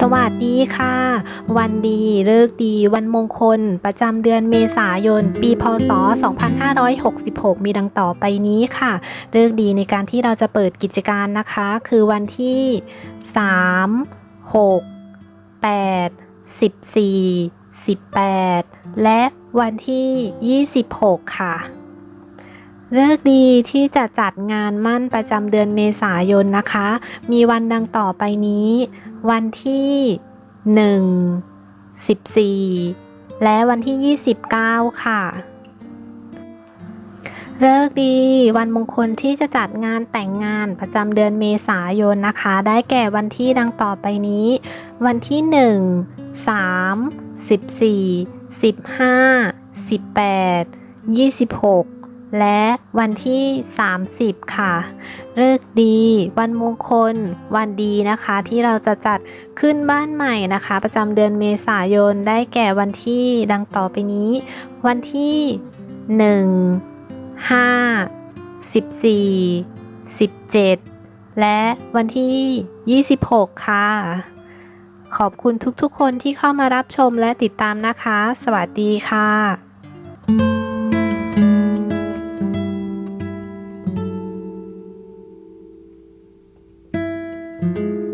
สวัสดีค่ะ วันดีเลิกดี วันมงคล ประจำเดือนเมษายน ปีพศ 2566 มีดังต่อไปนี้ค่ะ เลิกดีในการที่เราจะเปิดกิจการนะคะ คือวันที่ 3 6 8 14 18 และวันที่ 26 ค่ะเลิกดีที่จะจัดงานมั่นประจำเดือนเมษายนนะคะ มีวันดังต่อไปนี้ วันที่ 1 14 และวันที่ 29 ค่ะเลิกดีวันมงคลที่จะจัดงานแต่งงานประจำเดือนเมษายนนะคะ ได้แก่วันที่ดังต่อไปนี้ วันที่ 1 3 14 15 18 26 และวันที่ 30 ค่ะเลิกดี วันมงคล วันดีนะคะ ที่เราจะจัดขึ้นบ้านใหม่นะคะ ประจำเดือนเมษายนได้แก่วันที่ดังต่อไปนี้ วันที่ 1 5 14 17 และวันที่ 26 ค่ะ ขอบคุณทุกๆคนที่เข้ามารับชมและติดตามนะคะ สวัสดีค่ะ Música